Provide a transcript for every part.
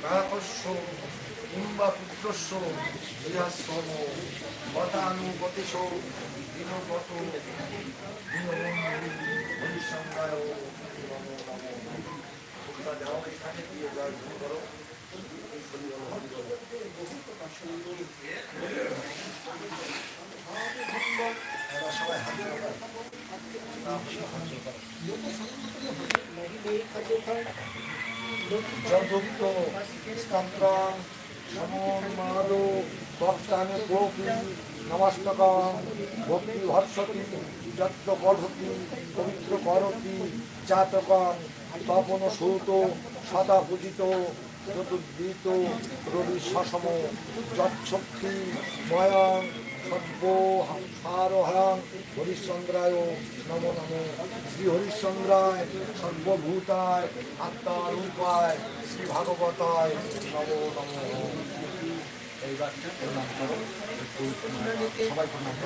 প্রাকস্য কিংবা পুত্রস্য গৃহাশ্রম গতানুগতিষ দিনগত তোমরা যাও এখানে দিয়ে যাও শুরু করো সবাই হাত জোড়ো করো। যদুক্ত স্তন্ত্রং সমন্মাদ ভক্তানে গোপী নমস্তকং ভক্তি ভর্ষতি যত্র পঠতি পবিত্র করতি জাতকং তপন সূত সদা পূজিত চতুর্দিত রবি সসম যৎশক্তি ময়ং সর্ব সারহং হরিশ্চন্দ্রায় নম নম। শ্রী হরিশ্চন্দ্রায় সর্বভূতায় আত্মারূপায় শ্রী ভাগবতায় নম নম। এইবার সবাই প্রণাম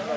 আমরা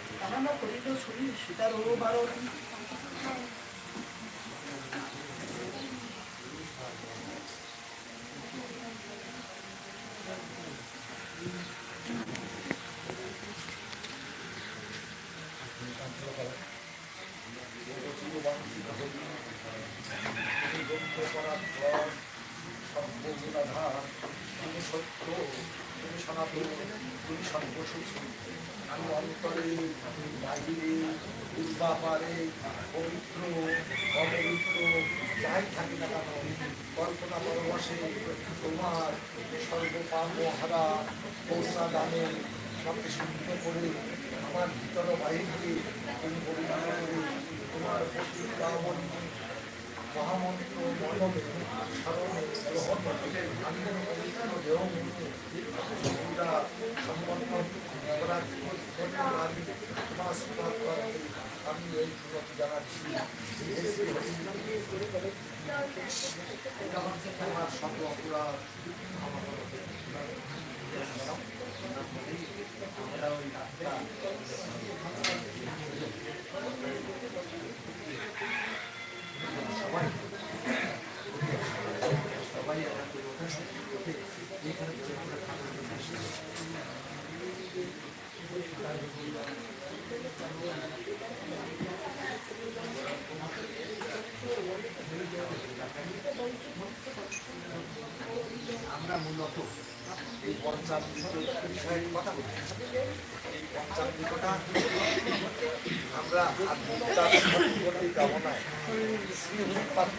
তাহা না করিল শরীর সীতারও বারণ তুমি সত্য তুমি সনাতন তুমি সর্বসুখী আমি অন্তরে বাহিরে পূর্বাপারে পবিত্র অপবিত্র যাই থাকি না কেন কল্পনা পরবশে তোমার সর্বপাপ হারা পৌষা দানে সবকে শুদ্ধ করে আমার ভিতর বাহিরকে তুমি পবিত্র করে তোমার প্রতি কামনী মহামন্ত্র মনমে স্মরণে গ্রহণ আমি পবিত্র দেহ সম্পন্ন আমি এই জানাচ্ছি আমার সঙ্গ অপরাধ আমার আমরা ওই আত্মা সবাই সবাই একটা করে ওঠে, ওঠে, এইখানে বসে আমরা ঠাকুরকে বসে। আমরা মূলত এই পঞ্চামৃত বিষয়ে কথা বলি। এই পঞ্চামৃতটা আমরা কামনায় শ্রী হরিপাদ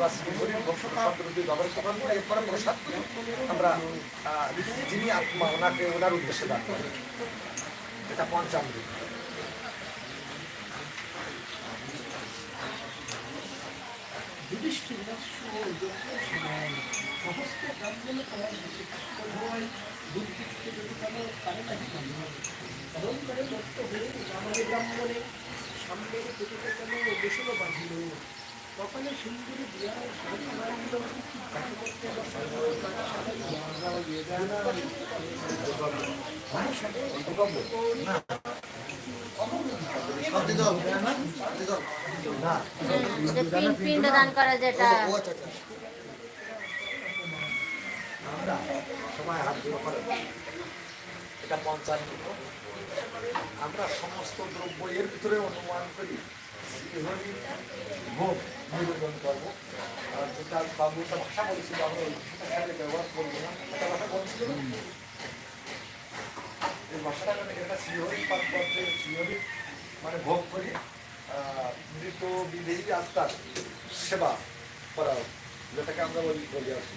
বা শ্রী হরির বংশপাত্র যদি ব্যবহৃত করেন এরপরে প্রসাদ আমরা যিনি আত্মা ওনার উদ্দেশ্যে দান এটা পঞ্চামৃত যুধিষ্ঠির সহস্র ব্রাহ্মণ তোমার হয় বুদ্ধি থেকে যদি তারে কাছে কারণ করে দত্ত হয়ে আমাদের ব্রাহ্মণে সামনে পেটিতে কেন বসল বাঁধিল কপালে সুন্দরী বিয়ার সাথে বাঁধিল করতে না এটা পিণ্ড পিণ্ডদান করা যেটা আমরা সবাই হাত করে। এটা পঞ্চামৃত আমরা সমস্ত দ্রব্য এর ভিতরে অনুমান করি। ভোগ নিবেদন করব। আর যেটা বাবু ভাষা বলেছিল আমরা ওই ভাষাটা ব্যবহার করব না। একটা ভাষা বলছিল? এই ভাষাটা মানে এটা শ্রীহরি পাদপত্রে শ্রীহরি মানে ভোগ করি মৃত বিদেহী আত্মার সেবা করা যেটাকে আমরা বলি বলি আসি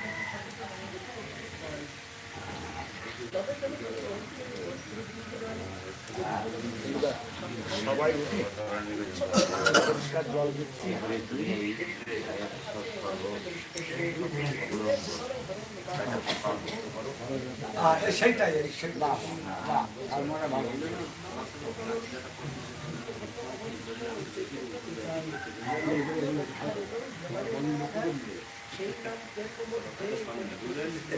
জল দিচ্ছি সেইটাই সেই নাম দেখো মধ্যে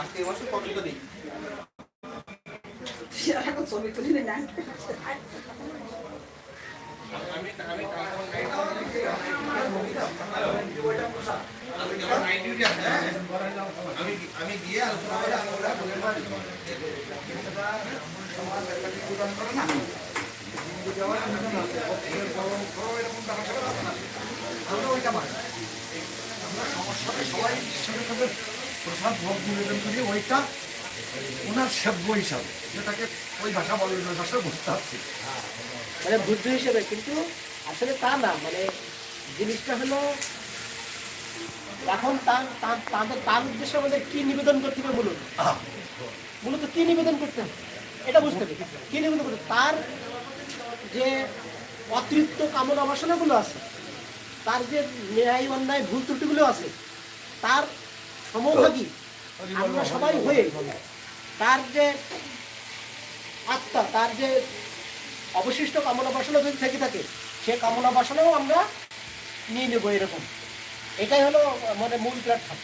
আজকে এই মাসে কত দিই এখন ছবি তুলি না আমি গিয়ে আমরা সবাই প্রসাদ ভোগ নিবেদন করি ওইটা ওনার সেব্য হিসাবে যেটাকে ওই ভাষা বলে ওই ভাষা বুঝতে পারছি মানে বুদ্ধ হিসেবে, কিন্তু আসলে তা না মানে জিনিসটা হলো এখন তার তাদের তার উদ্দেশ্যে আমাদের কি নিবেদন করতে হবে বলুন? মূলত কি নিবেদন করতে হবে? এটা বুঝতে হবে। কি নিবেদন করতে তার যে অতৃপ্ত কামনা বাসনাগুলো আছে, তার যে ন্যায় অন্যায় ভুল ত্রুটিগুলো আছে, তার সমভাগী আমরা সবাই হয়ে, তার যে আত্মা, তার যে অবশিষ্ট কামনা বাসনা যদি থেকে থাকে, সে কামনা বাসনাও আমরা নিয়ে নেব এরকম। এটাই হলো মানে মূল প্ল্যাটফর্ম।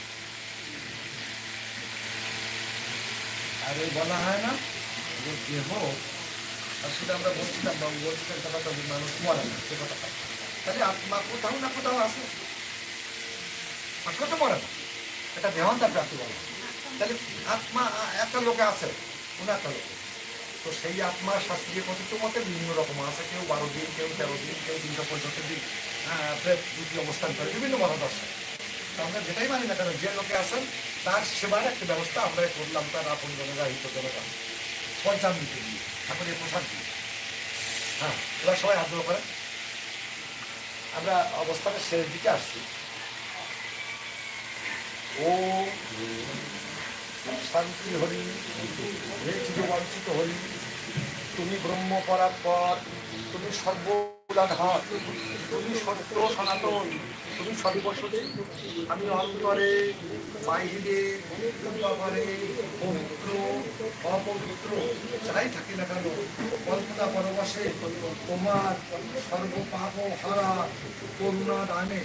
আর ওই বলা হয় না, যে দেহ সেটা আমরা বলছিলাম বাবু বলছিলেন কথাটা যে মানুষ মরে না, সে কথাটা তাহলে আত্মা কোথাও না কোথাও আছে। আসলে তো মরে না এটা দেহান্তার প্রাপ্তি বলে। তাহলে আত্মা একটা লোকে আছে কোনো একটা লোকে। তো সেই আত্মা শাস্ত্রীয় কথিত মতে বিভিন্ন রকম আছে, কেউ বারো দিন, কেউ তেরো দিন, কেউ তিনশো পঁয়ষট্টি দিন প্রেত অবস্থান করে, বিভিন্ন মতাদর্শ আমরা যেটাই মানি না কেন, যে লোকে আসেন তার সেবার একটা ব্যবস্থা আমরা করলাম, তার আপন জনেরা হিত জনতা। পঞ্চামৃতি দিয়ে ঠাকুরের প্রসাদ দিয়ে হ্যাঁ এবার সবাই আগ্রহ করেন। আমরা অবস্থানের শেষ দিকে আসছি। ও শান্তি হরি হে হরি। তুমি ব্রহ্ম করার পরাৎপর তুমি সর্বধার তুমি সত্য সনাতন, তুমি সর্বশতী। আমি অন্তরে, বাহিরে উপরে পবিত্র, অপবিত্র, যাই থাকি না কেন, কল্পনা পরবাসে তোমার সর্বপাপ হারা করুণা দানে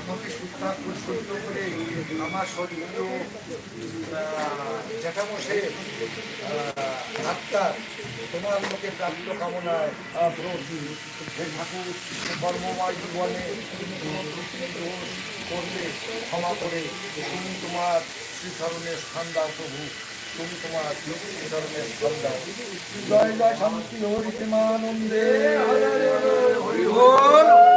আমাকে শুদ্ধ করে আমার শরীর জ্যাঠামশে আত্মা তোমার লোকে প্রাপ্ত কামনায় হে ঠাকুর, কর্মময় জীবনে তুমি কোনো ত্রুটি দোষ করলে, ক্ষমা করে, তুমি তোমার শ্রীচরণের স্থান দাও প্রভু, তুমি তোমার শ্রীচরণের স্থান দাও। জয় জয় শান্তি হরি প্রেমানন্দে হরে হরে।